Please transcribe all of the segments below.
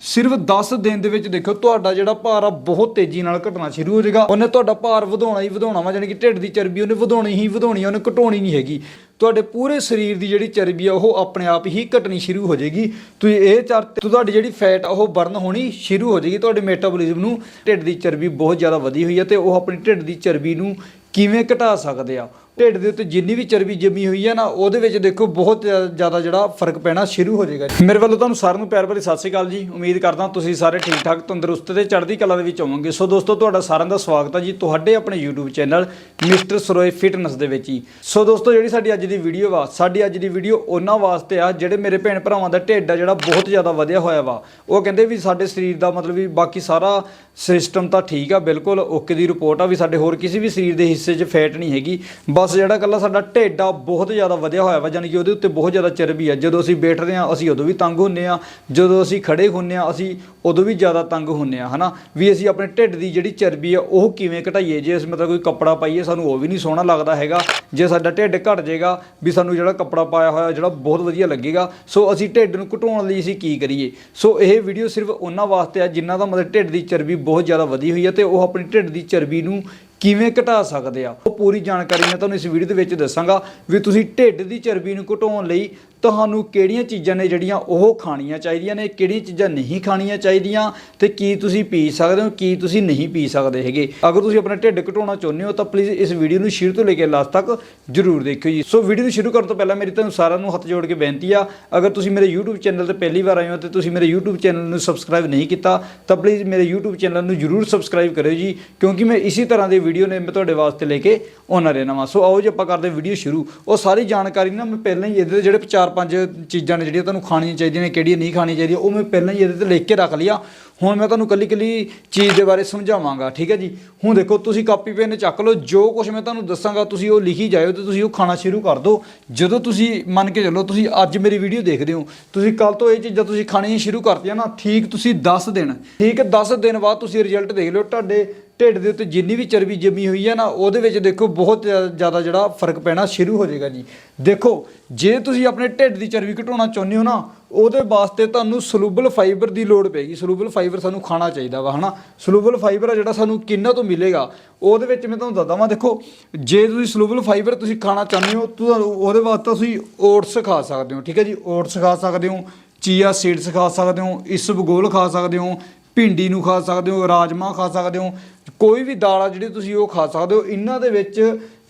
ਸਿਰਫ 10 ਦਿਨ ਦੇ ਵਿੱਚ ਦੇਖੋ ਤੁਹਾਡਾ ਜਿਹੜਾ ਭਾਰ ਆ ਬਹੁਤ ਤੇਜ਼ੀ ਨਾਲ ਘਟਣਾ ਸ਼ੁਰੂ ਹੋ ਜਾਏਗਾ। ਉਹਨੇ ਤੁਹਾਡਾ ਭਾਰ ਵਧਾਉਣਾ ਹੀ ਵਧਾਉਣਾ ਵਾ ਯਾਨੀ ਕਿ ਢਿੱਡ ਦੀ ਚਰਬੀ ਉਹਨੇ ਵਧਾਉਣੀ ਹੀ ਵਧਾਉਣੀ ਆ, ਉਹਨੇ ਘਟਾਉਣੀ ਨਹੀਂ ਹੈਗੀ। ਤੁਹਾਡੇ ਪੂਰੇ ਸਰੀਰ ਦੀ ਜਿਹੜੀ ਚਰਬੀ ਆ, ਉਹ ਆਪਣੇ ਆਪ ਹੀ ਘਟਣੀ ਸ਼ੁਰੂ ਹੋ ਜਾਏਗੀ। ਤੁਸੀਂ ਇਹ ਚਾਰ ਤੁਹਾਡੀ ਜਿਹੜੀ ਫੈਟ ਆ, ਉਹ ਬਰਨ ਹੋਣੀ ਸ਼ੁਰੂ ਹੋ ਜਾਏਗੀ। ਤੁਹਾਡੇ ਮੈਟਾਬੋਲਿਜ਼ਮ ਨੂੰ ਢਿੱਡ ਦੀ ਚਰਬੀ ਬਹੁਤ ਜ਼ਿਆਦਾ ਵਧੀ ਹੋਈ ਹੈ ਤੇ ਉਹ ਆਪਣੀ ਢਿੱਡ ਦੀ ਚਰਬੀ ਨੂੰ ਕਿਵੇਂ ਘਟਾ ਸਕਦੇ ਆ? ਢਿੱਡ ਦੇ ਉੱਤੇ ਜਿੰਨੀ ਵੀ ਚਰਬੀ ਜੰਮੀ ਹੋਈ ਹੈ ਨਾ, ਉਹਦੇ ਵਿੱਚ ਦੇਖੋ ਬਹੁਤ ਜ਼ਿਆਦਾ ਜਿਹੜਾ ਫ਼ਰਕ ਪੈਣਾ ਸ਼ੁਰੂ ਹੋ ਜਾਏਗਾ ਮੇਰੇ ਵੱਲੋਂ ਤੁਹਾਨੂੰ ਸਾਰਿਆਂ ਨੂੰ ਪਿਆਰ ਭਰੀ ਸਤਿ ਸ਼੍ਰੀ ਅਕਾਲ ਜੀ। ਉਮੀਦ ਕਰਦਾ ਤੁਸੀਂ ਸਾਰੇ ਠੀਕ ਠਾਕ ਤੰਦਰੁਸਤ ਤੇ ਚੜ੍ਹਦੀ ਕਲਾ ਦੇ ਵਿੱਚ ਹੋਵੋਗੇ। ਸੋ ਦੋਸਤੋ, ਤੁਹਾਡਾ ਸਾਰਿਆਂ ਦਾ ਸਵਾਗਤ ਹੈ ਜੀ ਤੁਹਾਡੇ ਆਪਣੇ YouTube channel mister Saroye fitness ਦੇ ਵਿੱਚ ਹੀ। ਸੋ ਦੋਸਤੋ, ਜਿਹੜੀ ਸਾਡੀ ਅੱਜ ਦੀ ਵੀਡੀਓ ਵਾ, ਸਾਡੀ ਅੱਜ ਦੀ ਵੀਡੀਓ ਉਹਨਾਂ ਵਾਸਤੇ ਆ, ਜਿਹੜੇ ਮੇਰੇ ਭੈਣ ਭਰਾਵਾਂ ਦਾ ਢਿੱਡ ਆ, ਜਿਹੜਾ ਬਹੁਤ ਜ਼ਿਆਦਾ ਵਧਿਆ ਹੋਇਆ ਵਾ। ਉਹ ਕਹਿੰਦੇ ਵੀ ਸਾਡੇ ਸਰੀਰ ਦਾ ਮਤਲਬ ਵੀ ਬਾਕੀ ਸਾਰਾ ਸਿਸਟਮ ਤਾਂ ਠੀਕ ਆ, ਬਿਲਕੁਲ ਓਕੇ ਦੀ ਰਿਪੋਰਟ ਆ ਵੀ ਸਾਡੇ ਹੋਰ ਕਿਸੇ ਵੀ ਸਰੀਰ ਦੇ ਹਿੱਸੇ 'ਚ ਫੈਟ ਨਹੀਂ ਹੈਗੀ। ਬਸ ਜਿਹੜਾ ਕੱਲਾ ਸਾਡਾ ਢਿੱਡ ਆ ਬਹੁਤ ਜ਼ਿਆਦਾ ਵਧਿਆ ਹੋਇਆ ਵਾ ਯਾਨੀ ਕਿ ਉਹਦੇ ਉੱਤੇ ਬਹੁਤ ਜ਼ਿਆਦਾ ਚਰਬੀ ਆ। ਜਦੋਂ ਅਸੀਂ ਬੈਠਦੇ ਆ ਅਸੀਂ ਉਦੋਂ ਵੀ ਤੰਗ ਹੁੰਨੇ ਆ ਜਦੋਂ ਅਸੀਂ ਖੜੇ ਹੁੰਨੇ ਆ ਅਸੀਂ ਉਦੋਂ ਵੀ ਜ਼ਿਆਦਾ ਤੰਗ ਹੁੰਨੇ ਆ ਹਨਾ? ਵੀ ਅਸੀਂ ਆਪਣੇ ਢਿੱਡ ਦੀ ਜਿਹੜੀ ਚਰਬੀ ਆ, ਉਹ ਕਿਵੇਂ ਘਟਾਈਏ? ਜੇ ਅਸੀਂ ਮਤਲਬ ਕੋਈ ਕੱਪੜਾ ਪਾਈਏ, ਸਾਨੂੰ ਉਹ ਵੀ ਨਹੀਂ ਸੋਹਣਾ ਲੱਗਦਾ ਹੈਗਾ। ਜੇ ਸਾਡਾ ਢਿੱਡ ਘਟ ਜਾਏਗਾ, ਵੀ ਸਾਨੂੰ ਜਿਹੜਾ ਕੱਪੜਾ ਪਾਇਆ ਹੋਇਆ, ਜਿਹੜਾ ਬਹੁਤ ਵਧੀਆ ਲੱਗੇਗਾ। ਸੋ ਅਸੀਂ ਢਿੱਡ ਨੂੰ ਘਟਾਉਣ ਲਈ ਅਸੀਂ ਕੀ ਕਰੀਏ? ਸੋ ਇਹ ਵੀਡੀਓ ਸਿਰਫ ਉਹਨਾਂ ਵਾਸਤੇ ਆ, ਜਿਨ੍ਹਾਂ ਦਾ ਮਤਲਬ ਢਿੱਡ ਦੀ ਚਰਬੀ ਬਹੁਤ ਜ਼ਿਆਦਾ ਵਧੀ ਹੋਈ ਹੈ ਤੇ ਉਹ ਆਪਣੀ ਢਿੱਡ ਦੀ ਚਰਬੀ ਨੂੰ ਕਿਵੇਂ ਘਟਾ ਸਕਦੇ ਆ? ਉਹ ਪੂਰੀ ਜਾਣਕਾਰੀ ਮੈਂ ਤੁਹਾਨੂੰ ਇਸ ਵੀਡੀਓ ਦੇ ਵਿੱਚ ਦੱਸਾਂਗਾ ਵੀ ਤੁਸੀਂ ਢਿੱਡ ਦੀ ਚਰਬੀ ਨੂੰ ਘਟਾਉਣ ਲਈ ਤੁਹਾਨੂੰ ਕਿਹੜੀਆਂ ਚੀਜ਼ਾਂ ਨੇ ਜਿਹੜੀਆਂ ਉਹ ਖਾਣੀਆਂ ਚਾਹੀਦੀਆਂ ਨੇ, ਕਿਹੜੀਆਂ ਚੀਜ਼ਾਂ ਨਹੀਂ ਖਾਣੀਆਂ ਚਾਹੀਦੀਆਂ ਤੇ ਕੀ ਤੁਸੀਂ ਪੀ ਸਕਦੇ ਹੋ, ਕੀ ਤੁਸੀਂ ਨਹੀਂ ਪੀ ਸਕਦੇ ਹੈਗੇ। ਅਗਰ ਤੁਸੀਂ ਆਪਣਾ ਢਿੱਡ ਘਟਾਉਣਾ ਚਾਹੁੰਦੇ ਹੋ ਤਾਂ ਪਲੀਜ਼ ਇਸ ਵੀਡੀਓ ਨੂੰ ਸ਼ੁਰੂ ਤੋਂ ਲੈ ਕੇ ਲਾਸਟ ਤੱਕ ਜਰੂਰ ਦੇਖਿਓ ਜੀ। ਸੋ ਵੀਡੀਓ ਨੂੰ ਸ਼ੁਰੂ ਕਰਨ ਤੋਂ ਪਹਿਲਾਂ ਮੇਰੀ ਤੁਹਾਨੂੰ ਸਾਰਿਆਂ ਨੂੰ ਹੱਥ ਜੋੜ ਕੇ ਬੇਨਤੀ ਆ, ਅਗਰ ਤੁਸੀਂ ਮੇਰੇ YouTube ਚੈਨਲ ਤੇ ਪਹਿਲੀ ਵਾਰ ਆਏ ਹੋ ਤੇ ਤੁਸੀਂ ਮੇਰੇ YouTube ਚੈਨਲ ਨੂੰ ਸਬਸਕ੍ਰਾਈਬ ਨਹੀਂ ਕੀਤਾ, ਤਾਂ ਪਲੀਜ਼ ਮੇਰੇ YouTube ਚੈਨਲ ਨੂੰ ਜਰੂਰ ਸਬਸਕ੍ਰਾਈਬ ਕਰਿਓ ਜੀ, ਕਿਉਂਕਿ ਮੈਂ ਇਸੇ ਤਰ੍ਹਾਂ ਦੇ ਵੀਡੀਓ ਨੇ ਮੈਂ ਤੁਹਾਡੇ ਵਾਸਤੇ ਲੈ ਕੇ ਆਉਣਾ ਰਹਿਣਾ ਵਾ। ਸੋ ਆਓ ਜੀ ਆਪਾਂ ਕਰਦੇ ਵੀਡੀਓ ਸ਼ੁਰੂ। ਉਹ ਸਾਰੀ ਜਾਣਕਾਰੀ ਨਾ ਮੈਂ ਪਹਿਲਾਂ ਹੀ ਇਹਦੇ ਜਿਹੜੇ ਜਿਹੜੇ ਚਾਰ ਪੰਜ ਚੀਜ਼ਾਂ ਨੇ ਜਿਹੜੀਆਂ ਤੁਹਾਨੂੰ ਖਾਣੀਆਂ ਚਾਹੀਦੀਆਂ ਨੇ, ਕਿਹੜੀਆਂ ਨਹੀਂ ਖਾਣੀਆਂ ਚਾਹੀਦੀਆਂ, ਉਹ ਮੈਂ ਪਹਿਲਾਂ ਹੀ ਇਹਦੇ ਤੇ ਲਿਖ ਕੇ ਰੱਖ ਲਿਆ। ਹੁਣ ਮੈਂ ਤੁਹਾਨੂੰ ਕੱਲੀ ਕੱਲੀ ਚੀਜ਼ ਦੇ ਬਾਰੇ ਸਮਝਾਵਾਂਗਾ, ਠੀਕ ਹੈ ਜੀ? ਹੁਣ ਦੇਖੋ, ਤੁਸੀਂ ਕਾਪੀ ਪੈਨ ਚੱਕ ਲਓ, ਜੋ ਕੁਝ ਮੈਂ ਤੁਹਾਨੂੰ ਦੱਸਾਂਗਾ, ਤੁਸੀਂ ਉਹ ਲਿਖੀ ਜਾਇਓ ਤੇ ਤੁਸੀਂ ਉਹ ਖਾਣਾ ਸ਼ੁਰੂ ਕਰ ਦਿਓ। ਜਦੋਂ ਤੁਸੀਂ ਮੰਨ ਕੇ ਚੱਲੋ, ਤੁਸੀਂ ਅੱਜ ਮੇਰੀ ਵੀਡੀਓ ਦੇਖਦੇ ਹੋ, ਤੁਸੀਂ ਕੱਲ ਤੋਂ ਇਹ ਚੀਜ਼ਾਂ ਤੁਸੀਂ ਖਾਣੀਆਂ ਸ਼ੁਰੂ ਕਰਤੀਆਂ ਨਾ, ਠੀਕ ਤੁਸੀਂ 10 ਦਿਨ, ਠੀਕ 10 ਦਿਨ ਬਾਅਦ ਤੁਸੀਂ ਰਿਜ਼ਲਟ ਦੇਖ ਲਿਓ, ਤੁਹਾਡੇ ਢਿੱਡ ਦੇ ਉੱਤੇ ਜਿੰਨੀ ਵੀ ਚਰਬੀ ਜੰਮੀ ਹੋਈ ਹੈ ਨਾ, ਉਹਦੇ ਵਿੱਚ ਦੇਖੋ ਬਹੁਤ ਜ਼ਿਆ- ਜ਼ਿਆਦਾ ਜਿਹੜਾ ਫ਼ਰਕ ਪੈਣਾ ਸ਼ੁਰੂ ਹੋ ਜਾਏਗਾ ਜੀ। ਦੇਖੋ, ਜੇ ਤੁਸੀਂ ਆਪਣੇ ਢਿੱਡ ਦੀ ਚਰਬੀ ਘਟਾਉਣਾ ਚਾਹੁੰਦੇ ਹੋ ਨਾ ਉਹਦੇ ਵਾਸਤੇ ਤੁਹਾਨੂੰ ਸਲੂਬਲ ਫਾਈਬਰ ਦੀ ਲੋੜ ਪੈਗੀ ਸੋਲੂਬਲ ਫਾਈਬਰ ਸਾਨੂੰ ਖਾਣਾ ਚਾਹੀਦਾ ਵਾ, ਹਨਾ? ਸੋਲੂਬਲ ਫਾਈਬਰ ਆ ਜਿਹੜਾ ਸਾਨੂੰ ਕਿੰਨਾ ਤੋਂ ਮਿਲੇਗਾ, ਉਹਦੇ ਵਿੱਚ ਮੈਂ ਤੁਹਾਨੂੰ ਦੱਸਦਾ ਵਾਂ, ਦੇਖੋ, ਜੇ ਤੁਸੀਂ ਸਲੂਬਲ ਫਾਈਬਰ ਤੁਸੀਂ ਖਾਣਾ ਚਾਹੁੰਦੇ ਹੋ ਤੁਹਾਨੂੰ ਉਹਦੇ ਵਾਸਤੇ ਤੁਸੀਂ ਓਟਸ ਖਾ ਸਕਦੇ ਹੋ, ਠੀਕ ਹੈ ਜੀ? ਓਟਸ ਖਾ ਸਕਦੇ ਹੋ ਚੀਆ ਸੀਡਸ ਖਾ ਸਕਦੇ ਹੋ, ਇਸਬਗੋਲ ਖਾ ਸਕਦੇ ਹੋ, ਭਿੰਡੀ ਨੂੰ ਖਾ ਸਕਦੇ ਹੋ ਰਾਜਮਾ ਖਾ ਸਕਦੇ ਹੋ ਕੋਈ ਵੀ ਦਾਲ ਆ ਜਿਹੜੀ ਤੁਸੀਂ ਉਹ ਖਾ ਸਕਦੇ ਹੋ। ਇਹਨਾਂ ਦੇ ਵਿੱਚ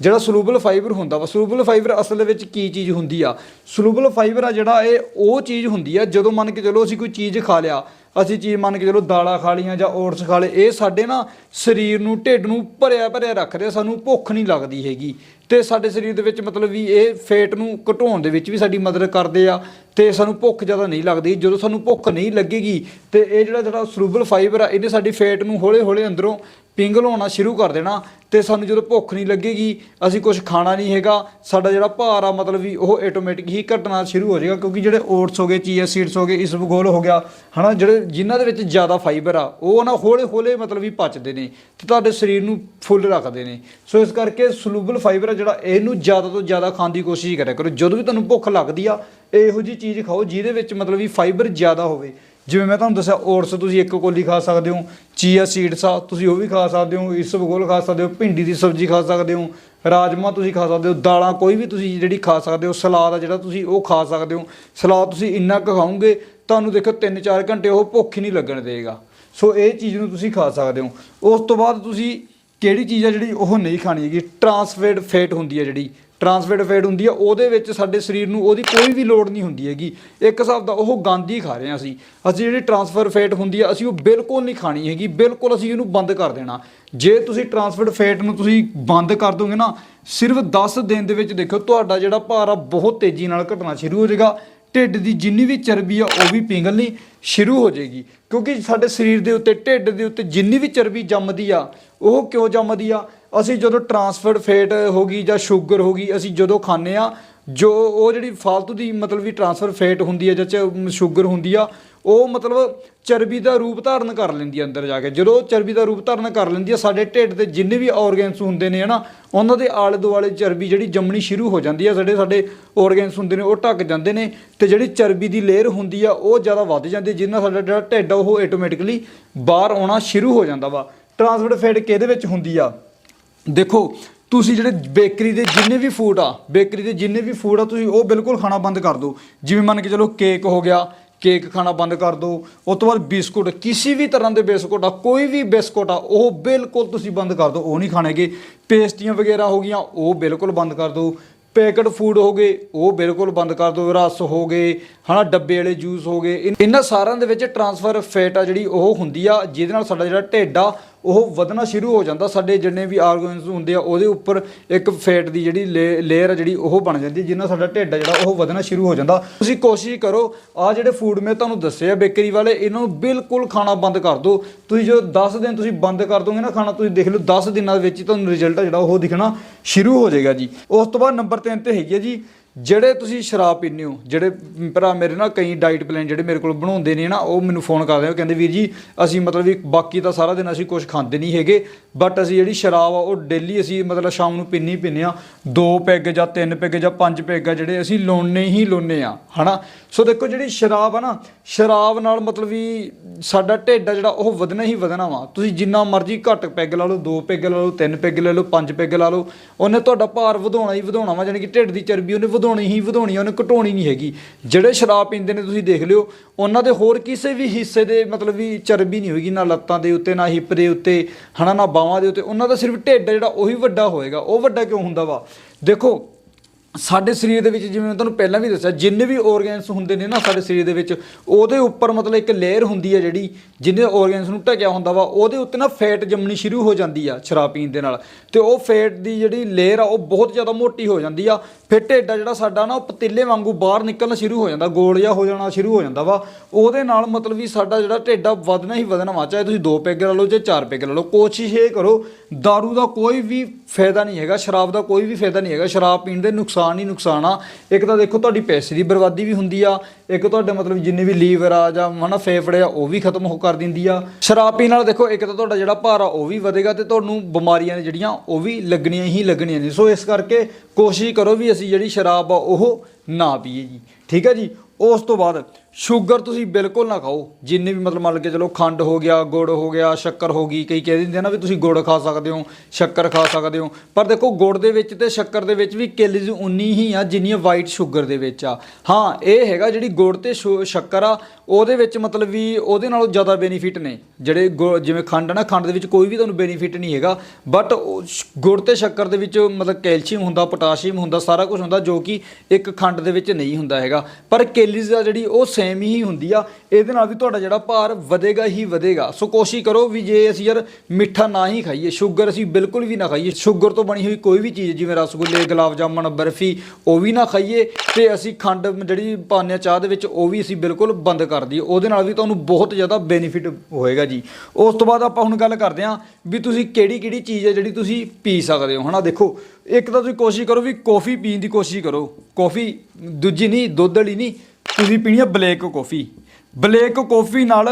ਜਿਹੜਾ ਸੋਲੂਬਲ ਫਾਈਬਰ ਹੁੰਦਾ ਵਾ ਸੋਲੂਬਲ ਫਾਈਬਰ ਅਸਲ ਦੇ ਵਿੱਚ ਕੀ ਚੀਜ਼ ਹੁੰਦੀ ਆ? ਸੋਲੂਬਲ ਫਾਈਬਰ ਆ ਜਿਹੜਾ ਇਹ, ਉਹ ਚੀਜ਼ ਹੁੰਦੀ ਆ, ਜਦੋਂ ਮੰਨ ਕੇ ਚਲੋ ਅਸੀਂ ਕੋਈ ਚੀਜ਼ ਖਾ ਲਿਆ, ਅਸੀਂ ਚੀਜ਼ ਮੰਨ ਕੇ ਚਲੋ ਦਾਲਾਂ ਖਾ ਲੀਆਂ ਜਾਂ ਓਟਸ ਖਾ ਲਏ, ਇਹ ਸਾਡੇ ਨਾ ਸਰੀਰ ਨੂੰ, ਢਿੱਡ ਨੂੰ ਭਰਿਆ ਭਰਿਆ ਰੱਖਦੇ ਸਾਨੂੰ ਭੁੱਖ ਨਹੀਂ ਲੱਗਦੀ ਹੈਗੀ। ਤੇ ਸਾਡੇ ਸਰੀਰ ਦੇ ਵਿੱਚ ਮਤਲਬ ਵੀ ਇਹ ਫੈਟ ਨੂੰ ਘਟਾਉਣ ਦੇ ਵਿੱਚ ਵੀ ਸਾਡੀ ਮਦਦ ਕਰਦੇ ਆ ਤੇ ਸਾਨੂੰ ਭੁੱਖ ਜ਼ਿਆਦਾ ਨਹੀਂ ਲੱਗਦੀ। ਜਦੋਂ ਸਾਨੂੰ ਭੁੱਖ ਨਹੀਂ ਲੱਗੇਗੀ ਤੇ ਇਹ ਜਿਹੜਾ ਜਿਹੜਾ ਸਲੂਬਲ ਫਾਈਬਰ ਆ, ਇਹਨੇ ਸਾਡੀ ਫੈਟ ਨੂੰ ਹੌਲੇ ਹੌਲੇ ਅੰਦਰੋਂ ਪਿੰਗਲ ਹੋਣਾ ਸ਼ੁਰੂ ਕਰ ਦੇਣਾ ਤੇ ਸਾਨੂੰ ਜਦੋਂ ਭੁੱਖ ਨਹੀਂ ਲੱਗੇਗੀ, ਅਸੀਂ ਕੁਝ ਖਾਣਾ ਨਹੀਂ ਹੈਗਾ, ਸਾਡਾ ਜਿਹੜਾ ਭਾਰ ਆ ਮਤਲਬ ਵੀ ਉਹ ਆਟੋਮੈਟਿਕ ਹੀ ਘਟਣਾ ਸ਼ੁਰੂ ਹੋ ਜਾਏਗਾ, ਕਿਉਂਕਿ ਜਿਹੜੇ ਓਟਸ ਹੋ ਗਏ ਚੀਆ ਸੀਡਸ ਹੋ ਗਏ ਇਸਬਗੋਲ ਹੋ ਗਿਆ, ਹਨਾ, ਜਿਹੜੇ ਜਿਨ੍ਹਾਂ ਦੇ ਵਿੱਚ ਜ਼ਿਆਦਾ ਫਾਈਬਰ ਆ, ਉਹ ਨਾ ਹੌਲੇ ਹੌਲੇ ਮਤਲਬ ਵੀ ਪਚਦੇ ਨੇ ਤੇ ਤੁਹਾਡੇ ਸਰੀਰ ਨੂੰ ਫੁੱਲ ਰੱਖਦੇ ਨੇ। ਸੋ ਇਸ ਕਰਕੇ ਸੋਲੂਬਲ ਫਾਈਬਰ ਆ ਜਿਹੜਾ, ਇਹਨੂੰ ਜ਼ਿਆਦਾ ਤੋਂ ਜ਼ਿਆਦਾ ਖਾਣ ਦੀ ਕੋਸ਼ਿਸ਼ ਕਰਿਆ ਕਰੋ। ਜਦੋਂ ਵੀ ਤੁਹਾਨੂੰ ਭੁੱਖ ਲੱਗਦੀ ਆ, ਇਹੋ ਜੀ ਚੀਜ਼ ਖਾਓ ਜਿਹਦੇ ਵਿੱਚ ਮਤਲਬ ਵੀ ਫਾਈਬਰ ਜ਼ਿਆਦਾ ਹੋਵੇ। ਜਿਵੇਂ ਮੈਂ ਤੁਹਾਨੂੰ ਦੱਸਿਆ ਓਟਸ ਤੁਸੀਂ ਇੱਕ ਕੋਲੀ ਖਾ ਸਕਦੇ ਹੋ, ਚੀਆ ਸੀਡਸ ਆ, ਤੁਸੀਂ ਉਹ ਵੀ ਖਾ ਸਕਦੇ ਹੋ ਇਸਬਗੋਲ ਖਾ ਸਕਦੇ ਹੋ, ਭਿੰਡੀ ਦੀ ਸਬਜ਼ੀ ਖਾ ਸਕਦੇ ਹੋ, ਰਾਜਮਾ ਤੁਸੀਂ ਖਾ ਸਕਦੇ ਹੋ, ਦਾਲਾਂ ਕੋਈ ਵੀ ਤੁਸੀਂ ਜਿਹੜੀ ਖਾ ਸਕਦੇ ਹੋ, ਸਲਾਦ ਆ ਜਿਹੜਾ ਤੁਸੀਂ ਉਹ ਖਾ ਸਕਦੇ ਹੋ। ਸਲਾਦ ਤੁਸੀਂ ਇੰਨਾ ਕੁ ਖਾਓਗੇ, ਤੁਹਾਨੂੰ ਦੇਖੋ 3-4 ਘੰਟੇ ਉਹ ਭੁੱਖ ਹੀ ਨਹੀਂ ਲੱਗਣ ਦੇਗਾ ਸੋ ਇਹ ਚੀਜ਼ ਨੂੰ ਤੁਸੀਂ ਖਾ ਸਕਦੇ ਹੋ। ਉਸ ਤੋਂ ਬਾਅਦ ਤੁਸੀਂ ਕਿਹੜੀ ਚੀਜ਼ ਆ ਜਿਹੜੀ ਉਹ ਨਹੀਂ ਖਾਣੀ ਹੈਗੀ? ਟਰਾਂਸਫਰਡ ਫੈਟ ਹੁੰਦੀ ਹੈ ਜਿਹੜੀ। ਟਰਾਂਸਫਰਡ ਫੈਟ ਹੁੰਦੀ ਆ, ਉਹਦੇ ਵਿੱਚ ਸਾਡੇ ਸਰੀਰ ਨੂੰ ਉਹਦੀ ਕੋਈ ਵੀ ਲੋੜ ਨਹੀਂ ਹੁੰਦੀ ਹੈਗੀ। ਇੱਕ ਹਿਸਾਬ ਦਾ ਉਹ ਗੰਦ ਹੀ ਖਾ ਰਹੇ ਹਾਂ ਅਸੀਂ। ਅਸੀਂ ਜਿਹੜੀ ਟਰਾਂਸਫਰ ਫੈਟ ਹੁੰਦੀ ਆ, ਅਸੀਂ ਉਹ ਬਿਲਕੁਲ ਨਹੀਂ ਖਾਣੀ ਹੈਗੀ। ਬਿਲਕੁਲ ਅਸੀਂ ਇਹਨੂੰ ਬੰਦ ਕਰ ਦੇਣਾ। ਜੇ ਤੁਸੀਂ ਟਰਾਂਸਫਰਡ ਫੈਟ ਨੂੰ ਤੁਸੀਂ ਬੰਦ ਕਰ ਦੋਗੇ ਨਾ, ਸਿਰਫ 10 ਦਿਨ ਦੇ ਵਿੱਚ ਦੇਖੋ ਤੁਹਾਡਾ ਜਿਹੜਾ ਭਾਰ ਆ ਬਹੁਤ ਤੇਜ਼ੀ ਨਾਲ ਘਟਣਾ ਸ਼ੁਰੂ ਹੋ ਜਾਏਗਾ। ਢਿੱਡ ਦੀ ਜਿੰਨੀ ਵੀ ਚਰਬੀ ਆ, ਉਹ ਵੀ ਪਿਘਲਣੀ ਸ਼ੁਰੂ ਹੋ ਜਾਏਗੀ। ਕਿਉਂਕਿ ਸਾਡੇ ਸਰੀਰ ਦੇ ਉੱਤੇ, ਢਿੱਡ ਦੇ ਉੱਤੇ ਜਿੰਨੀ ਵੀ ਚਰਬੀ ਜੰਮਦੀ ਆ, ਉਹ ਕਿਉਂ ਜੰਮਦੀ ਆ? ਅਸੀਂ ਜਦੋਂ ਟਰਾਂਸਫਰਡ ਫੇਟ ਹੋ ਗਈ ਜਾਂ ਸ਼ੂਗਰ ਹੋ ਗਈ, ਅਸੀਂ ਜਦੋਂ ਖਾਂਦੇ ਆ ਜੋ ਉਹ ਜਿਹੜੀ ਫਾਲਤੂ ਦੀ ਮਤਲਬ ਵੀ ਟ੍ਰਾਂਸਫਰ ਫੇਟ ਹੁੰਦੀ ਹੈ ਜਾਂ ਚ ਸ਼ੂਗਰ ਹੁੰਦੀ ਆ, ਉਹ ਮਤਲਬ ਚਰਬੀ ਦਾ ਰੂਪ ਧਾਰਨ ਕਰ ਲੈਂਦੀ ਹੈ ਅੰਦਰ ਜਾ ਕੇ। ਜਦੋਂ ਚਰਬੀ ਦਾ ਰੂਪ ਧਾਰਨ ਕਰ ਲੈਂਦੀ ਹੈ, ਸਾਡੇ ਢਿੱਡ ਦੇ ਜਿੰਨੇ ਵੀ ਆਰਗਨਸ ਹੁੰਦੇ ਨੇ ਹਨਾ, ਉਹਨਾਂ ਦੇ ਆਲੇ ਦੁਆਲੇ ਚਰਬੀ ਜਿਹੜੀ ਜੰਮਣੀ ਸ਼ੁਰੂ ਹੋ ਜਾਂਦੀ ਹੈ ਸਾਡੇ ਸਾਡੇ ਆਰਗਨਸ ਹੁੰਦੇ ਨੇ, ਉਹ ਢੱਕ ਜਾਂਦੇ ਨੇ ਤੇ ਜਿਹੜੀ ਚਰਬੀ ਦੀ ਲੇਅਰ ਹੁੰਦੀ ਆ, ਉਹ ਜ਼ਿਆਦਾ ਵੱਧ ਜਾਂਦੀ ਹੈ ਨਾਲ ਸਾਡਾ ਜਿਹੜਾ ਢਿੱਡ ਆ, ਉਹ ਆਟੋਮੈਟਿਕਲੀ ਬਾਹਰ ਆਉਣਾ ਸ਼ੁਰੂ ਹੋ ਜਾਂਦਾ ਵਾ। ਟਰਾਂਸਫਰਡ ਫੈਟ ਕਿਹਦੇ ਵਿੱਚ ਹੁੰਦੀ ਆ? ਦੇਖੋ, ਤੁਸੀਂ ਜਿਹੜੇ ਬੇਕਰੀ ਦੇ ਜਿੰਨੇ ਵੀ ਫੂਡ ਆ ਬੇਕਰੀ ਦੇ ਜਿੰਨੇ ਵੀ ਫੂਡ ਆ, ਤੁਸੀਂ ਉਹ ਬਿਲਕੁਲ ਖਾਣਾ ਬੰਦ ਕਰ ਦਿਓ। ਜਿਵੇਂ ਮੰਨ ਕੇ ਚਲੋ ਕੇਕ ਹੋ ਗਿਆ ਕੇਕ ਖਾਣਾ ਬੰਦ ਕਰ ਦਿਓ। ਉਸ ਤੋਂ ਬਾਅਦ ਬਿਸਕੁਟ, ਕਿਸੇ ਵੀ ਤਰ੍ਹਾਂ ਦੇ ਬਿਸਕੁਟ ਆ, ਕੋਈ ਵੀ ਬਿਸਕੁਟ ਆ, ਉਹ ਬਿਲਕੁਲ ਤੁਸੀਂ ਬੰਦ ਕਰ ਦਿਓ, ਉਹ ਨਹੀਂ ਖਾਣੇਗੇ। ਪੇਸਟੀਆਂ ਵਗੈਰਾ ਹੋ ਗਈਆਂ, ਉਹ ਬਿਲਕੁਲ ਬੰਦ ਕਰ ਦਿਓ। ਪੈਕਟ ਫੂਡ ਹੋ ਗਏ, ਉਹ ਬਿਲਕੁਲ ਬੰਦ ਕਰ ਦਿਓ। ਰਸ ਹੋ ਗਏ, ਹਨਾ, ਡੱਬੇ ਵਾਲੇ ਜੂਸ ਹੋ ਗਏ। ਇਹਨਾਂ ਸਾਰਿਆਂ ਦੇ ਵਿੱਚ ਟਰਾਂਸਫਰ ਫੈਟ ਆ ਜਿਹੜੀ ਉਹ ਹੁੰਦੀ ਆ, ਜਿਹਦੇ ਨਾਲ ਸਾਡਾ ਜਿਹੜਾ ਢਿੱਡ ਆ ਉਹ ਵਧਣਾ ਸ਼ੁਰੂ ਹੋ ਜਾਂਦਾ, ਸਾਡੇ ਜਿੰਨੇ ਵੀ ਆਰਗਨਸ ਹੁੰਦੇ ਆ, ਉਹਦੇ ਉੱਪਰ ਇੱਕ ਫੈਟ ਦੀ ਜਿਹੜੀ ਲੇਅਰ ਆ ਜਿਹੜੀ ਉਹ ਬਣ ਜਾਂਦੀ, ਜਿੰਨਾ ਸਾਡਾ ਢਿੱਡ ਜਿਹੜਾ ਉਹ ਵਧਣਾ ਸ਼ੁਰੂ ਹੋ ਜਾਂਦਾ। ਤੁਸੀਂ ਕੋਸ਼ਿਸ਼ ਕਰੋ ਆ ਜਿਹੜੇ ਫੂਡ ਮੈਂ ਤੁਹਾਨੂੰ ਦੱਸੇ ਆ ਬੇਕਰੀ ਵਾਲੇ, ਇਹਨਾਂ ਨੂੰ ਬਿਲਕੁਲ ਖਾਣਾ ਬੰਦ ਕਰ ਦਿਓ। ਤੁਸੀਂ ਜੋ 10 ਦਿਨ ਤੁਸੀਂ ਬੰਦ ਕਰ ਦੋਗੇ ਨਾ ਖਾਣਾ, ਤੁਸੀਂ ਦੇਖ ਲਓ 10 ਦਿਨਾਂ ਦੇ ਵਿੱਚ ਤੁਹਾਨੂੰ ਰਿਜ਼ਲਟ ਜਿਹੜਾ ਉਹ ਦਿਖਣਾ ਸ਼ੁਰੂ ਹੋ ਜਾਏਗਾ ਜੀ। ਉਸ ਤੋਂ ਬਾਅਦ ਨੰਬਰ 3 ਤੇ ਹੈਗੀ ਹੈ ਜੀ ਜਿਹੜੇ ਤੁਸੀਂ ਸ਼ਰਾਬ ਪੀਂਦੇ ਹੋ, ਜਿਹੜੇ ਭਰਾ ਮੇਰੇ ਨਾਲ ਕਈ ਡਾਈਟ ਪਲਾਨ ਜਿਹੜੇ ਮੇਰੇ ਕੋਲ ਬਣਾਉਂਦੇ ਨੇ ਨਾ, ਉਹ ਮੈਨੂੰ ਫੋਨ ਕਰਦੇ ਹੋ, ਕਹਿੰਦੇ ਵੀਰ ਜੀ, ਅਸੀਂ ਮਤਲਬ ਵੀ ਬਾਕੀ ਤਾਂ ਸਾਰਾ ਦਿਨ ਅਸੀਂ ਕੁਝ ਖਾਂਦੇ ਨਹੀਂ ਹੈਗੇ ਬਟ ਅਸੀਂ ਜਿਹੜੀ ਸ਼ਰਾਬ ਆ, ਉਹ ਡੇਲੀ ਅਸੀਂ ਮਤਲਬ ਸ਼ਾਮ ਨੂੰ ਪੀਣੀ ਪੀਂਦੇ ਆ ਦੋ ਪੈਗ ਜਾਂ ਤਿੰਨ ਪੈਗ ਜਾਂ ਪੰਜ ਪੈਗ ਆ ਜਿਹੜੇ ਅਸੀਂ ਲਾਉਣੇ ਹੀ ਲਾਉਣੇ ਆ, ਹਨਾ? ਸੋ ਦੇਖੋ ਜਿਹੜੀ ਸ਼ਰਾਬ ਆ ਨਾ, ਸ਼ਰਾਬ ਨਾਲ ਮਤਲਬ ਵੀ ਸਾਡਾ ਢਿੱਡ ਆ ਜਿਹੜਾ, ਉਹ ਵਧਣਾ ਹੀ ਵਧਣਾ ਵਾ। ਤੁਸੀਂ ਜਿੰਨਾ ਮਰਜ਼ੀ ਘੱਟ ਪੈਗ ਲਾ ਲਓ, ਦੋ ਪੈਗ ਲਾ ਲਓ, ਤਿੰਨ ਪੈਗ ਲਾ ਲਓ, ਪੰਜ ਪੈਗ ਲਾ ਲਓ, ਉਹਨੇ ਤੁਹਾਡਾ ਭਾਰ ਵਧਾਉਣਾ ਹੀ ਵਧਾਉਣਾ ਵਾ ਯਾਨੀ ਕਿ ਢਿੱਡ ਦੀ ਚਰਬੀ ਉਹਨੇ ਵਧਾਉਣੀ ਹੀ ਵਧਾਉਣੀ ਆ, ਉਹਨੇ ਘਟਾਉਣੀ ਨਹੀਂ ਹੈਗੀ। ਜਿਹੜੇ ਸ਼ਰਾਬ ਪੀਂਦੇ ਨੇ, ਤੁਸੀਂ ਦੇਖ ਲਿਓ, ਉਹਨਾਂ ਦੇ ਹੋਰ ਕਿਸੇ ਵੀ ਹਿੱਸੇ ਦੇ ਮਤਲਬ ਵੀ ਚਰਬੀ ਨਹੀਂ ਹੋਏਗੀ, ਨਾ ਲੱਤਾਂ ਦੇ ਉੱਤੇ, ਨਾ ਹਿੱਪ ਦੇ ਉੱਤੇ, ਹਨਾ, ਨਾ ਬਾਹਾਂ ਦੇ ਉੱਤੇ। ਉਹਨਾਂ ਦਾ ਸਿਰਫ ਢਿੱਡ ਜਿਹੜਾ, ਉਹੀ ਵੱਡਾ ਹੋਏਗਾ। ਉਹ ਵੱਡਾ ਕਿਉਂ ਹੁੰਦਾ ਵਾ? ਦੇਖੋ ਸਾਡੇ ਸਰੀਰ ਦੇ ਵਿੱਚ ਜਿਵੇਂ ਮੈਂ ਤੁਹਾਨੂੰ ਪਹਿਲਾਂ ਵੀ ਦੱਸਿਆ, ਜਿੰਨੇ ਵੀ ਆਰਗਨਸ ਹੁੰਦੇ ਨੇ ਨਾ ਸਾਡੇ ਸਰੀਰ ਦੇ ਵਿੱਚ, ਉਹਦੇ ਉੱਪਰ ਮਤਲਬ ਇੱਕ ਲੇਅਰ ਹੁੰਦੀ ਹੈ ਜਿਹੜੀ ਜਿਹਨੇ ਆਰਗਨਸ ਨੂੰ ਢਕਿਆ ਹੁੰਦਾ ਵਾ, ਉਹਦੇ ਉੱਤੇ ਨਾ ਫੈਟ ਜੰਮਣੀ ਸ਼ੁਰੂ ਹੋ ਜਾਂਦੀ ਆ ਸ਼ਰਾਬ ਪੀਣ ਦੇ ਨਾਲ। ਤੇ ਉਹ ਫੈਟ ਦੀ ਜਿਹੜੀ ਲੇਅਰ ਆ, ਉਹ ਬਹੁਤ ਜ਼ਿਆਦਾ ਮੋਟੀ ਹੋ ਜਾਂਦੀ ਆ। ਫਿਰ ਢਿੱਡ ਜਿਹੜਾ ਸਾਡਾ ਨਾ, ਉਹ ਪਤੀਲੇ ਵਾਂਗੂ ਬਾਹਰ ਨਿਕਲਣਾ ਸ਼ੁਰੂ ਹੋ ਜਾਂਦਾ, ਗੋਲ ਜਿਹਾ ਹੋ ਜਾਣਾ ਸ਼ੁਰੂ ਹੋ ਜਾਂਦਾ ਵਾ। ਉਹਦੇ ਨਾਲ ਮਤਲਬ ਵੀ ਸਾਡਾ ਜਿਹੜਾ ਢਿੱਡ ਆ, ਵਧਣਾ ਹੀ ਵਧਣਾ ਵਾ, ਚਾਹੇ ਤੁਸੀਂ ਦੋ ਪੈਗ ਲਾ ਲਓ, ਚਾਹੇ ਚਾਰ ਪੈਗ ਲਾ ਲਓ। ਕੋਸ਼ਿਸ਼ ਇਹ ਕਰੋ दारू ਦਾ ਕੋਈ ਵੀ ਫਾਇਦਾ ਨਹੀਂ ਹੈਗਾ, ਸ਼ਰਾਬ ਦਾ ਕੋਈ ਵੀ ਫਾਇਦਾ ਨਹੀਂ ਹੈਗਾ, ਸ਼ਰਾਬ ਪੀਣ ਦੇ ਨੁਕਸਾਨ ਹੀ ਨੁਕਸਾਨ ਆ। ਇੱਕ ਤਾਂ ਦੇਖੋ ਤੁਹਾਡੀ ਪੈਸੇ ਦੀ ਬਰਬਾਦੀ ਵੀ ਹੁੰਦੀ ਆ, ਇੱਕ ਤੁਹਾਡੇ ਮਤਲਬ ਜਿੰਨੇ ਵੀ ਲੀਵਰ ਆ ਜਾਂ ਹਨਾ ਫੇਫੜੇ ਆ, ਉਹ ਵੀ ਖਤਮ ਹੋ ਕਰ ਦਿੰਦੀ ਆ। ਸ਼ਰਾਬ ਪੀਣ ਨਾਲ ਦੇਖੋ ਇੱਕ ਤਾਂ ਤੁਹਾਡਾ ਜਿਹੜਾ ਭਾਰ ਆ, ਉਹ ਵੀ ਵਧੇਗਾ ਤੇ ਤੁਹਾਨੂੰ ਬਿਮਾਰੀਆਂ ਨੇ ਜਿਹੜੀਆਂ, ਉਹ ਵੀ ਲੱਗਣੀਆਂ ਹੀ ਲੱਗਣੀਆਂ ਨੇ। ਸੋ ਇਸ ਕਰਕੇ ਕੋਸ਼ਿਸ਼ ਕਰੋ ਵੀ ਅਸੀਂ ਜਿਹੜੀ ਸ਼ਰਾਬ ਆ, ਉਹ ਨਾ ਪੀਏ ਜੀ। ਠੀਕ ਹੈ ਜੀ? ਉਸ ਤੋਂ ਬਾਅਦ ਸ਼ੂਗਰ ਤੁਸੀਂ ਬਿਲਕੁਲ ਨਾ ਖਾਓ। ਜਿੰਨੇ ਵੀ ਮਤਲਬ ਮੰਨ ਕੇ ਚਲੋ ਖੰਡ ਹੋ ਗਿਆ, ਗੁੜ ਹੋ ਗਿਆ, ਸ਼ੱਕਰ ਹੋ ਗਈ, ਕਈ ਕਹਿ ਦਿੰਦੇ ਆ ਨਾ ਵੀ ਤੁਸੀਂ ਗੁੜ ਖਾ ਸਕਦੇ ਹੋ, ਸ਼ੱਕਰ ਖਾ ਸਕਦੇ ਹੋ। ਪਰ ਦੇਖੋ ਗੁੜ ਦੇ ਵਿੱਚ ਤੇ ਸ਼ੱਕਰ ਦੇ ਵਿੱਚ ਵੀ ਕੈਲਰੀਜ਼ ਉਨੀ ਹੀ ਆ ਜਿੰਨੀਆਂ ਵਾਈਟ ਸ਼ੂਗਰ ਦੇ ਵਿੱਚ ਆ। ਹਾਂ, ਇਹ ਹੈਗਾ ਜਿਹੜੀ ਗੁੜ ਤੇ ਸ਼ੂ- ਸ਼ੱਕਰ ਆ, ਉਹਦੇ ਵਿੱਚ ਮਤਲਬ ਵੀ ਉਹਦੇ ਨਾਲੋਂ ਜ਼ਿਆਦਾ ਬੈਨੀਫਿਟ ਨੇ। ਜਿਹੜੇ ਗੁ- ਜਿਵੇਂ ਖੰਡ ਆ ਨਾ, ਖੰਡ ਦੇ ਵਿੱਚ ਕੋਈ ਵੀ ਤੁਹਾਨੂੰ ਬੈਨੀਫਿਟ ਨਹੀਂ ਹੈਗਾ। ਬਟ ਗੁੜ ਤੇ ਸ਼ੱਕਰ ਦੇ ਵਿੱਚ ਮਤਲਬ ਕੈਲਸ਼ੀਅਮ ਹੁੰਦਾ, ਪੋਟਾਸ਼ੀਅਮ ਹੁੰਦਾ, ਸਾਰਾ ਕੁਝ ਹੁੰਦਾ ਜੋ ਕਿ ਇੱਕ ਖੰਡ ਦੇ ਵਿੱਚ ਨਹੀਂ ਹੁੰਦਾ ਹੈਗਾ। ਪਰ ਕੈਲਰੀਜ਼ ਆ ਜਿਹੜੀ ਉਹ ਸੇਮ ਹੀ ਹੁੰਦੀ ਆ, ਇਹਦੇ ਨਾਲ ਵੀ ਤੁਹਾਡਾ ਜਿਹੜਾ ਭਾਰ ਵਧੇਗਾ ਹੀ ਵਧੇਗਾ। ਸੋ ਕੋਸ਼ਿਸ਼ ਕਰੋ ਵੀ ਜੇ ਅਸੀਂ ਯਾਰ ਮਿੱਠਾ ਨਾ ਹੀ ਖਾਈਏ, ਸ਼ੂਗਰ ਅਸੀਂ ਬਿਲਕੁਲ ਵੀ ਨਾ ਖਾਈਏ, ਸ਼ੂਗਰ ਤੋਂ ਬਣੀ ਹੋਈ ਕੋਈ ਵੀ ਚੀਜ਼, ਜਿਵੇਂ ਰਸਗੁੱਲੇ, ਗੁਲਾਬ ਜਾਮਣ, ਬਰਫੀ, ਉਹ ਵੀ ਨਾ ਖਾਈਏ ਤੇ ਅਸੀਂ ਖੰਡ ਜਿਹੜੀ ਪਾਉਂਦੇ ਹਾਂ ਚਾਹ ਦੇ ਵਿੱਚ, ਉਹ ਵੀ ਅਸੀਂ ਬਿਲਕੁਲ ਬੰਦ ਕਰ ਦਈਏ। ਉਹਦੇ ਨਾਲ ਵੀ ਤੁਹਾਨੂੰ ਬਹੁਤ ਜ਼ਿਆਦਾ ਬੈਨੀਫਿਟ ਹੋਏਗਾ ਜੀ। ਉਸ ਤੋਂ ਬਾਅਦ ਆਪਾਂ ਹੁਣ ਗੱਲ ਕਰਦੇ ਹਾਂ ਵੀ ਤੁਸੀਂ ਕਿਹੜੀ ਕਿਹੜੀ ਚੀਜ਼ ਹੈ ਜਿਹੜੀ ਤੁਸੀਂ ਪੀ ਸਕਦੇ ਹੋ। ਹਨਾ ਦੇਖੋ, ਇੱਕ ਤਾਂ ਤੁਸੀਂ ਕੋਸ਼ਿਸ਼ ਕਰੋ ਵੀ ਕੌਫੀ ਪੀਣ ਦੀ ਕੋਸ਼ਿਸ਼ ਕਰੋ। ਕੌਫੀ ਦੂਜੀ ਨਹੀਂ, ਦੁੱਧ ਵਾਲੀ ਨਹੀਂ ਤੁਸੀਂ ਪੀਣੀ ਹੈ ਬਲੈਕ ਕੌਫੀ। ਬਲੈਕ ਕੌਫੀ ਨਾਲ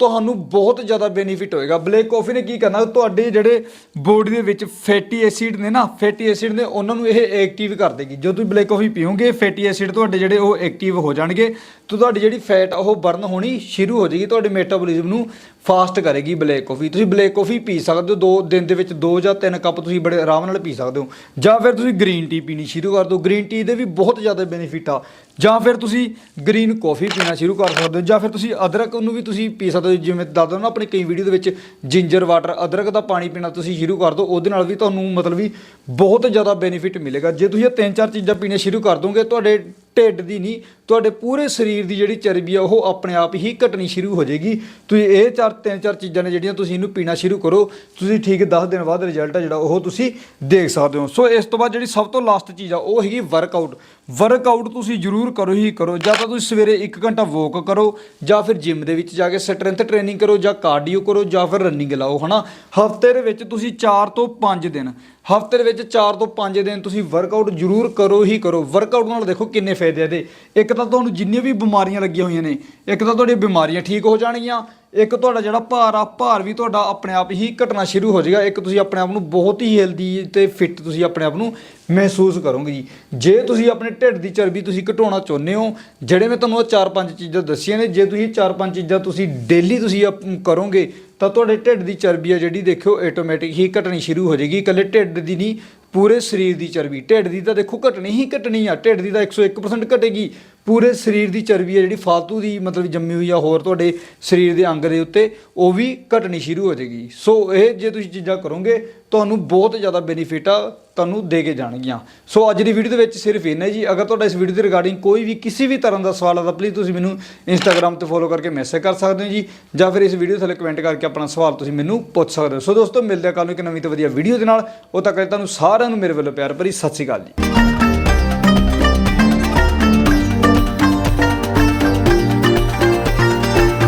ਤੁਹਾਨੂੰ ਬਹੁਤ ਜ਼ਿਆਦਾ ਬੈਨੀਫਿਟ ਹੋਏਗਾ। ਬਲੈਕ ਕੌਫੀ ਨੇ ਕੀ ਕਰਨਾ, ਤੁਹਾਡੇ ਜਿਹੜੇ ਬੋਡੀ ਦੇ ਵਿੱਚ ਫੈਟੀ ਐਸਿਡ ਨੇ ਨਾ ਫੈਟੀ ਐਸਿਡ ਨੇ ਉਹਨਾਂ ਨੂੰ ਇਹ ਐਕਟਿਵ ਕਰ ਦੇਗੀ। ਜਦੋਂ ਤੁਸੀਂ ਬਲੈਕ ਕੌਫੀ ਪੀਓਗੇ ਫੈਟੀ ਐਸਿਡ ਤੁਹਾਡੇ ਜਿਹੜੇ ਉਹ ਐਕਟਿਵ ਹੋ ਜਾਣਗੇ ਤਾਂ ਤੁਹਾਡੀ ਜਿਹੜੀ ਫੈਟ ਉਹ ਬਰਨ ਹੋਣੀ ਸ਼ੁਰੂ ਹੋ ਜਾਏਗੀ, ਤੁਹਾਡੇ ਮੈਟਾਬੋਲਿਜ਼ਮ ਨੂੰ ਫਾਸਟ ਕਰੇਗੀ ਬਲੈਕ ਕੌਫੀ। ਤੁਸੀਂ ਬਲੈਕ ਕੌਫੀ ਪੀ ਸਕਦੇ ਹੋ, ਦੋ ਦਿਨ ਦੇ ਵਿੱਚ ਦੋ ਜਾਂ ਤਿੰਨ ਕੱਪ ਤੁਸੀਂ ਬੜੇ ਆਰਾਮ ਨਾਲ ਪੀ ਸਕਦੇ ਹੋ। ਜਾਂ ਫਿਰ ਤੁਸੀਂ ਗ੍ਰੀਨ ਟੀ ਪੀਣੀ ਸ਼ੁਰੂ ਕਰ ਦਿਓ। ਗ੍ਰੀਨ ਟੀ ਦੇ ਵੀ ਬਹੁਤ ਜ਼ਿਆਦਾ ਬੈਨੀਫਿਟ ਆ। ਜਾਂ ਫਿਰ ਤੁਸੀਂ ਗ੍ਰੀਨ ਕੌਫੀ ਪੀਣਾ ਸ਼ੁਰੂ ਕਰ ਸਕਦੇ ਹੋ, ਜਾਂ ਫਿਰ ਤੁਸੀਂ ਅਦਰਕ ਨੂੰ ਵੀ ਤੁਸੀਂ ਪੀ ਸਕਦੇ ਹੋ, ਜਿਵੇਂ ਦੱਸ ਦੱਸਦਾ ਨਾ ਆਪਣੀ ਕਈ ਵੀਡੀਓ ਦੇ ਵਿੱਚ ਜਿੰਜਰ ਵਾਟਰ ਅਦਰਕ ਦਾ ਪਾਣੀ ਪੀਣਾ ਤੁਸੀਂ ਸ਼ੁਰੂ ਕਰ ਦਿਓ, ਉਹਦੇ ਨਾਲ ਵੀ ਤੁਹਾਨੂੰ ਮਤਲਬ ਵੀ ਬਹੁਤ ਜ਼ਿਆਦਾ ਬੈਨੀਫਿਟ ਮਿਲੇਗਾ। ਜੇ ਤੁਸੀਂ ਇਹ ਤਿੰਨ ਚਾਰ ਚੀਜ਼ਾਂ ਪੀਣੀਆਂ ਸ਼ੁਰੂ ਕਰ ਦੋਗੇ, ਤੁਹਾਡੇ ਢਿੱਡ ਦੀ ਨਹੀਂ, ਤੁਹਾਡੇ ਪੂਰੇ ਸਰੀਰ ਦੀ ਜਿਹੜੀ ਚਰਬੀ ਆ, ਉਹ ਆਪਣੇ ਆਪ ਹੀ ਘਟਣੀ ਸ਼ੁਰੂ ਹੋ ਜਾਏਗੀ। ਤੁਸੀਂ ਇਹ ਚਾਰ, ਤਿੰਨ, ਚਾਰ ਚੀਜ਼ਾਂ ਨੇ ਜਿਹੜੀਆਂ ਤੁਸੀਂ ਇਹਨੂੰ ਪੀਣਾ ਸ਼ੁਰੂ ਕਰੋ। ਤੁਸੀਂ ਠੀਕ 10 ਦਿਨ ਬਾਅਦ ਰਿਜ਼ਲਟ ਆ ਜਿਹੜਾ, ਉਹ ਤੁਸੀਂ ਦੇਖ ਸਕਦੇ ਹੋ। ਸੋ ਇਸ ਤੋਂ ਬਾਅਦ ਜਿਹੜੀ ਸਭ ਤੋਂ ਲਾਸਟ ਚੀਜ਼ ਆ, ਉਹ ਹੈਗੀ ਵਰਕਆਊਟ ਵਰਕਆਊਟ ਤੁਸੀਂ ਜ਼ਰੂਰ ਕਰੋ ਹੀ ਕਰੋ। ਜਾਂ ਤਾਂ ਤੁਸੀਂ ਸਵੇਰੇ 1 ਘੰਟਾ ਵਾਕ ਕਰੋ, ਜਾਂ ਫਿਰ ਜਿਮ ਦੇ ਵਿੱਚ ਜਾ ਕੇ ਸਟਰੈਂਥ ਟ੍ਰੇਨਿੰਗ ਕਰੋ, ਜਾਂ ਕਾਰਡੀਓ ਕਰੋ, ਜਾਂ ਫਿਰ ਰਨਿੰਗ ਲਾਓ, ਹਨਾ? ਹਫ਼ਤੇ ਦੇ ਵਿੱਚ ਤੁਸੀਂ 4 ਤੋਂ 5 ਦਿਨ ਹਫ਼ਤੇ ਦੇ ਵਿੱਚ 4 ਤੋਂ 5 ਦਿਨ ਤੁਸੀਂ ਵਰਕਆਊਟ ਜ਼ਰੂਰ ਕਰੋ ਹੀ ਕਰੋ। ਵਰਕਆਊਟ ਨਾਲ ਦੇਖੋ ਕਿੰਨੇ ਫਾਇਦੇ ਇਹਦੇ। ਇੱਕ ਤਾਂ ਤੁਹਾਨੂੰ ਜਿੰਨੀਆਂ ਵੀ ਬਿਮਾਰੀਆਂ ਲੱਗੀਆਂ ਹੋਈਆਂ ਨੇ, ਇੱਕ ਤਾਂ ਤੁਹਾਡੀਆਂ ਬਿਮਾਰੀਆਂ ਠੀਕ ਹੋ ਜਾਣਗੀਆਂ, ਇੱਕ ਤੁਹਾਡਾ ਜਿਹੜਾ ਭਾਰ ਆ, ਭਾਰ ਵੀ ਤੁਹਾਡਾ ਆਪਣੇ ਆਪ ਹੀ ਘਟਣਾ ਸ਼ੁਰੂ ਹੋ ਜਾਏਗਾ। ਇੱਕ ਤੁਸੀਂ ਆਪਣੇ ਆਪ ਨੂੰ ਬਹੁਤ ਹੀ ਹੈਲਦੀ ਤੇ ਫਿੱਟ ਤੁਸੀਂ ਆਪਣੇ ਆਪ ਨੂੰ ਮਹਿਸੂਸ ਕਰੋਗੇ ਜੀ। ਜੇ ਤੁਸੀਂ ਆਪਣੇ ਢਿੱਡ ਦੀ ਚਰਬੀ ਤੁਸੀਂ ਘਟਾਉਣਾ ਚਾਹੁੰਦੇ ਹੋ, ਜਿਹੜੇ ਮੈਂ ਤੁਹਾਨੂੰ ਇਹ ਚਾਰ ਪੰਜ ਚੀਜ਼ਾਂ ਦੱਸੀਆਂ ਨੇ, ਜੇ ਤੁਸੀਂ ਚਾਰ ਪੰਜ ਚੀਜ਼ਾਂ ਤੁਸੀਂ ਡੇਲੀ ਤੁਸੀਂ ਅਪ- ਕਰੋਗੇ ਤਾਂ ਤੁਹਾਡੇ ਢਿੱਡ ਦੀ ਚਰਬੀ ਆ ਜਿਹੜੀ ਦੇਖਿਓ ਆਟੋਮੈਟਿਕ ਹੀ ਘਟਣੀ ਸ਼ੁਰੂ ਹੋ ਜਾਏਗੀ। ਇਕੱਲੇ ਢਿੱਡ ਦੀ ਨਹੀਂ ਪੂਰੇ ਸਰੀਰ ਦੀ ਚਰਬੀ। ਢਿੱਡ ਦੀ ਤਾਂ ਦੇਖੋ ਘਟਣੀ ਹੀ ਘਟਣੀ ਆ, ਢਿੱਡ ਦੀ ਤਾਂ 101% ਘਟੇਗੀ। ਪੂਰੇ ਸਰੀਰ ਦੀ ਚਰਬੀ ਹੈ ਜਿਹੜੀ ਫਾਲਤੂ ਦੀ ਮਤਲਬ ਜੰਮੀ ਹੋਈ ਆ ਹੋਰ ਤੁਹਾਡੇ ਸਰੀਰ ਦੇ ਅੰਗ ਦੇ ਉੱਤੇ, ਉਹ ਵੀ ਘਟਣੀ ਸ਼ੁਰੂ ਹੋ ਜਾਏਗੀ। ਸੋ ਇਹ ਜੇ ਤੁਸੀਂ ਚੀਜ਼ਾਂ ਕਰੋਗੇ, ਤੁਹਾਨੂੰ ਬਹੁਤ ਜ਼ਿਆਦਾ ਬੈਨੀਫਿਟ ਆ, ਤੁਹਾਨੂੰ ਦੇ ਕੇ ਜਾਣਗੀਆਂ। ਸੋ ਅੱਜ ਦੀ ਵੀਡੀਓ ਦੇ ਵਿੱਚ ਸਿਰਫ ਇੰਨਾ ਜੀ। ਅਗਰ ਤੁਹਾਡਾ ਇਸ ਵੀਡੀਓ ਦੇ ਰਿਗਾਰਡਿੰਗ ਕੋਈ ਵੀ ਕਿਸੇ ਵੀ ਤਰ੍ਹਾਂ ਦਾ ਸਵਾਲ ਆ ਤਾਂ ਪਲੀਜ਼ ਤੁਸੀਂ ਮੈਨੂੰ ਇੰਸਟਾਗ੍ਰam ਤੇ ਫੋਲੋ ਕਰਕੇ ਮੈਸੇਜ ਕਰ ਸਕਦੇ ਹੋ ਜੀ। ਜਾਂ ਫਿਰ ਇਸ ਵੀਡੀਓ ਥੱਲੇ ਕਮੈਂਟ ਕਰਕੇ ਆਪਣਾ ਸਵਾਲ ਤੁਸੀਂ ਮੈਨੂੰ ਪੁੱਛ ਸਕਦੇ ਹੋ। ਸੋ ਦੋਸਤੋ, ਮਿਲਦੇ ਆ ਕੱਲ ਨੂੰ ਇੱਕ ਨਵੀਂ ਤੇ ਵਧੀਆ ਵੀਡੀਓ ਦੇ ਨਾਲ। ਉਹ ਤੱਕ ਲਈ ਤੁਹਾਨੂੰ ਸਾਰਿਆਂ ਨੂੰ ਮੇਰੇ ਵੱਲੋਂ ਪਿਆਰ ਭਰੀ ਸਤਿ ਸ਼੍ਰੀ ਅਕਾਲ ਜੀ।